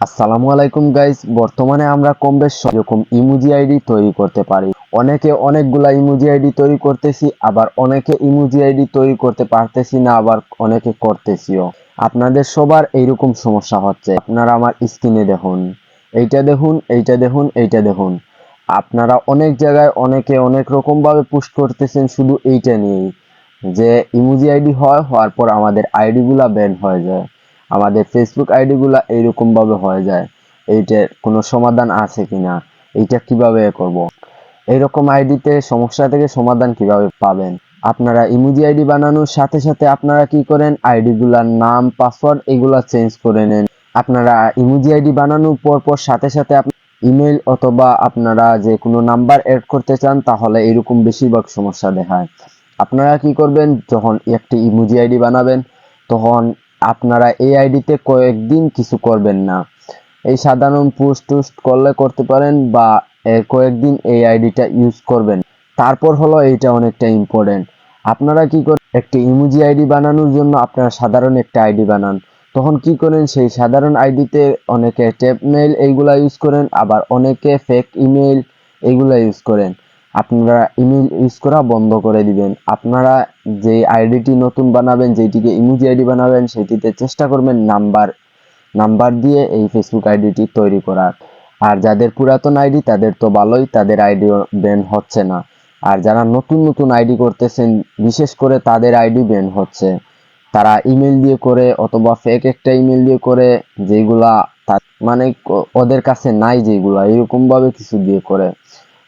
আসসালামু আলাইকুম গাইস বর্তমানে আমরা কম বেশ এরকম ইমোজি আইডি তৈরি করতে পারি। অনেকে অনেকগুলা ইমোজি আইডি তৈরি করতেছি, আবার অনেকে ইমোজি আইডি তৈরি করতে পারতেছি না, আবার অনেকে করতেছিও। আপনাদের সবার এইরকম সমস্যা হচ্ছে। আপনারা আমার স্ক্রিনে দেখুন। এইটা দেখুন এইটা দেখুন এইটা দেখুন। আপনারা অনেক জায়গায় অনেকে অনেক রকম ভাবে পুস্ট করতেছেন, শুধু এইটা নিয়েই। যে ইমোজি আইডি হয়, হওয়ার পর আমাদের আইডি গুলা ব্যান হয়ে যায়। আমাদের ফেসবুক আইডি গুলা এইরকম ভাবে হয়ে যায় এইটার কোনো সমাধান আছে কিনা, এইটা কীভাবে করব? এইরকম আইডিতে সমস্যা থেকে সমাধান কীভাবে পাবেন? আপনারা ইমোজি আইডি বানানোর সাথে সাথে আপনারা কি করেন? আইডি গুলার নাম পাসওয়ার্ড এগুলা চেঞ্জ করে নেন। আপনারা ইমোজি আইডি বানানোর পর পর সাথে সাথে ইমেল অথবা আপনারা যে কোনো নাম্বার এড করতে চান, তাহলে এরকম বেশিরভাগ সমস্যা দেখায়। আপনারা কি করবেন? যখন একটি ইমোজি আইডি বানাবেন, তখন আপনারা এই আইডিতে কয়েকদিন কিছু করবেন না। এই সাধারণ পোস্ট টুস্ট করলে করতে পারেন বা কয়েকদিন এই আইডিটা ইউজ করবেন। তারপর হলো এইটা অনেকটা ইম্পর্টেন্ট আপনারা কি করেন, একটি ইমোজি আইডি বানানোর জন্য আপনারা সাধারণ একটা আইডি বানান। তখন কি করেন, সেই সাধারণ আইডিতে অনেকে ট্যাপ মেইল এইগুলা ইউজ করেন, আবার অনেকে ফেক ইমেল এইগুলা ইউজ করেন। আপনারা ইমেল ইউজ করা বন্ধ করে দিবেন। আপনারা যে আইডিটি নতুন বানাবেন যেটিকে ইমোজি আইডি বানাবেন, সেটিতে চেষ্টা করবেন নাম্বার নাম্বার দিয়ে এই ফেসবুক আইডিটি তৈরি করার। আর যাদের পুরাতন আইডি তাদের তো ভালোই, তাদের আইডি ব্যান হচ্ছে না। আর যারা নতুন নতুন আইডি করতেছেন, বিশেষ করে তাদের আইডি ব্যান হচ্ছে। তারা ইমেল দিয়ে করে, অথবা ফেক একটা ইমেল দিয়ে করে যেগুলা মানে ওদের কাছে নাই যেগুলা এরকম ভাবে কিছু দিয়ে করে।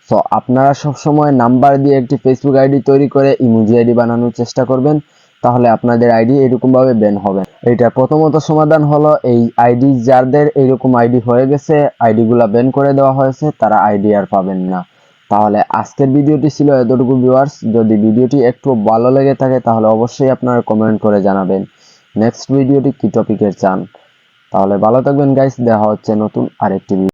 সো আপনারা সব সময় নাম্বার দিয়ে একটি ফেসবুক আইডি তৈরি করে ইমোজি আইডি বানানোর চেষ্টা করবেন, তাহলে আপনাদের আইডি এরকম ভাবে ব্যান হবে। এটা প্রথমত সমাধান হলো এই আইডি যাদের এরকম আইডি হয়ে গেছে আইডি গুলা ব্যান করে দেওয়া হয়েছে, তারা আইডি আর পাবেন না। তাহলে আজকের ভিডিওটি ছিল এতটুকু, ভিউয়ার্স। যদি ভিডিওটি একটু ভালো লেগে থাকে, তাহলে অবশ্যই আপনারা কমেন্ট করে জানাবেন। নেক্সট ভিডিওটি কি টপিকের চান? তাহলে ভালো থাকবেন গাইস দেখা হচ্ছে নতুন আরেকটি